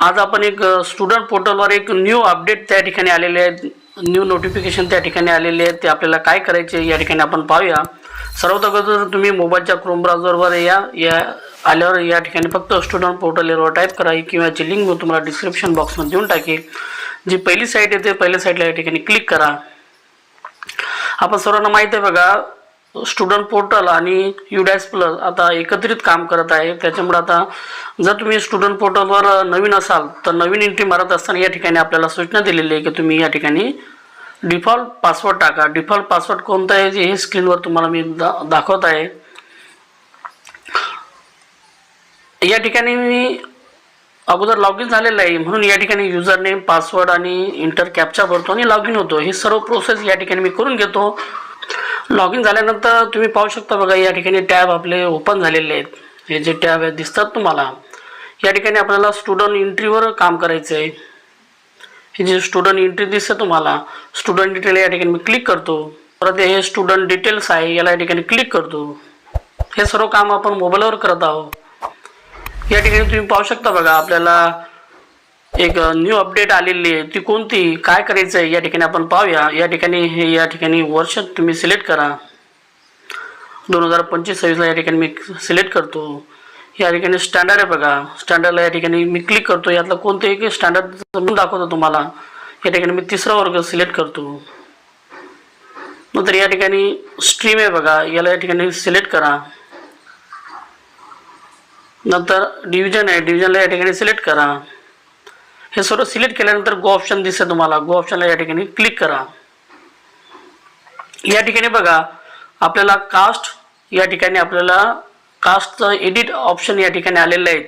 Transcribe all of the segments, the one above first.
आज आपण एक स्टुडंट पोर्टलवर एक न्यू अपडेट त्या ठिकाणी आलेले आहेत. न्यू नोटिफिकेशन त्या ठिकाणी आलेले आहेत. ते आपल्याला काय करायचे या ठिकाणी आपण पाहूया. सर्वात अगोदर तुम्ही मोबाईलच्या क्रोम ब्राउझरवर या. या आल्यावर या ठिकाणी फक्त स्टुडंट पोर्टल यावर टाईप करा. किंवा याची लिंक मी तुम्हाला डिस्क्रिप्शन बॉक्समध्ये देऊन टाकेल. जी पहिली साईट येते पहिल्या साईटला या ठिकाणी क्लिक करा. आपण सर्वांना माहीत आहे बघा स्टुडंट पोर्टल आणि युडॅस प्लस आता एकत्रित काम करत आहे. त्याच्यामुळे आता जर तुम्ही स्टुडंट पोर्टलवर नवीन असाल तर नवीन एंट्री मारत असताना या ठिकाणी आपल्याला सूचना दिलेली आहे की तुम्ही या ठिकाणी डिफॉल्ट पासवर्ड टाका. डिफॉल्ट पासवर्ड कोणता आहे हे स्क्रीनवर तुम्हाला मी दा दाखवत आहे. या ठिकाणी मी अगोदर लॉग इन झालेलं आहे. म्हणून या ठिकाणी युजर नेम पासवर्ड आणि इंटर कॅप्चा भरतो आणि लॉग इन होतो. ही सर्व प्रोसेस या ठिकाणी मी करून घेतो. लॉग इन झाल्यानंतर तुम्ही पाहू शकता बघा या ठिकाणी टॅब आपले ओपन झालेले आहेत. हे जे टॅब आहेत दिसतात तुम्हाला. या ठिकाणी आपल्याला स्टुडंट एंट्रीवर काम करायचं आहे हे जे स्टुडंट एंट्री दिसते तुम्हाला स्टुडंट डिटेल या ठिकाणी मी क्लिक करतो. परत हे स्टुडंट डिटेल्स आहे याला या ठिकाणी क्लिक करतो. हे सर्व काम आपण मोबाईलवर करत आहोत. या ठिकाणी तुम्ही पाहू शकता बघा आपल्याला एक न्यू अपडेट आलेली आहे. ती कोणती? काय करायचं आहे या ठिकाणी आपण पाहूया. या ठिकाणी हे या ठिकाणी वर्ष तुम्ही सिलेक्ट करा. दोन हजार पंचवीस सव्वीसला या ठिकाणी मी सिलेक्ट करतो. या ठिकाणी स्टँडर्ड आहे बघा. स्टँडर्डला या ठिकाणी मी क्लिक करतो. यातलं कोणतंही एक स्टँडर्ड म्हणून दाखवतो तुम्हाला. या ठिकाणी मी तिसरा वर्ग सिलेक्ट करतो. नंतर या ठिकाणी स्ट्रीम आहे बघा. याला या ठिकाणी सिलेक्ट करा. नंतर डिव्हिजन आहे. डिव्हिजनला या ठिकाणी सिलेक्ट करा. हे सर्व सिलेक्ट केल्यानंतर गो ऑप्शन दिसतं तुम्हाला गो ऑप्शनला या ठिकाणी क्लिक करा या ठिकाणी बघा आपल्याला कास्ट या ठिकाणी आपल्याला कास्टचं एडिट ऑप्शन या ठिकाणी आलेलं आहे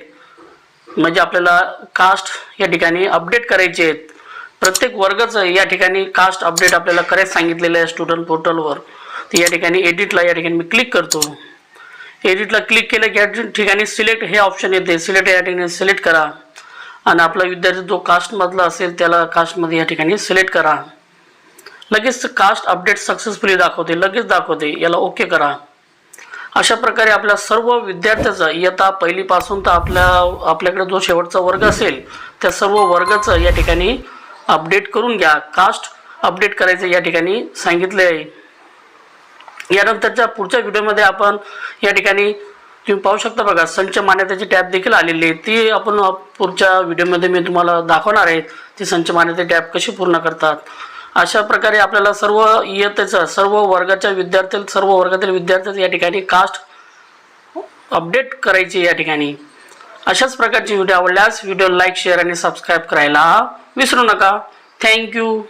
म्हणजे आपल्याला कास्ट या ठिकाणी अपडेट करायचे आहेत प्रत्येक वर्गाचं या ठिकाणी कास्ट अपडेट आपल्याला करायला सांगितलेलं आहे स्टुडंट पोर्टलवर तर या ठिकाणी एडिटला या ठिकाणी मी क्लिक करतो एडिटला क्लिक केलं की या ठिकाणी सिलेक्ट हे ऑप्शन येते सिलेक्ट या ठिकाणी सिलेक्ट करा आणि आपला विद्यार्थी जो कास्टमधला असेल त्याला कास्टमध्ये या ठिकाणी सिलेक्ट करा. लगेच कास्ट अपडेट सक्सेसफुली दाखवते लगेच दाखवते याला ओके करा. अशा प्रकारे आपल्या सर्व विद्यार्थ्याचं इयत्ता पहिलीपासून तर आपल्या आपल्याकडे जो शेवटचा वर्ग असेल त्या सर्व वर्गाचं या ठिकाणी अपडेट करून घ्या. कास्ट अपडेट करायचं या ठिकाणी सांगितले आहे यानंतरच्या पुढच्या व्हिडिओमध्ये आपण या ठिकाणी तुम्ही पाहू शकता बघा संच मान्यतेची टॅब देखील आलेली आहे. ती आपण पुढच्या व्हिडिओमध्ये मी तुम्हाला दाखवणार आहे ती संच मान्यते टॅब कशी पूर्ण करतात. अशा प्रकारे आपल्याला सर्व इयत्तेचं सर्व वर्गाच्या विद्यार्थी सर्व वर्गातील विद्यार्थ्यांचं या ठिकाणी कास्ट अपडेट करायची या ठिकाणी. अशाच प्रकारची व्हिडिओ आवडल्यास व्हिडिओ लाईक शेअर आणि सबस्क्राईब करायला विसरू नका. थँक्यू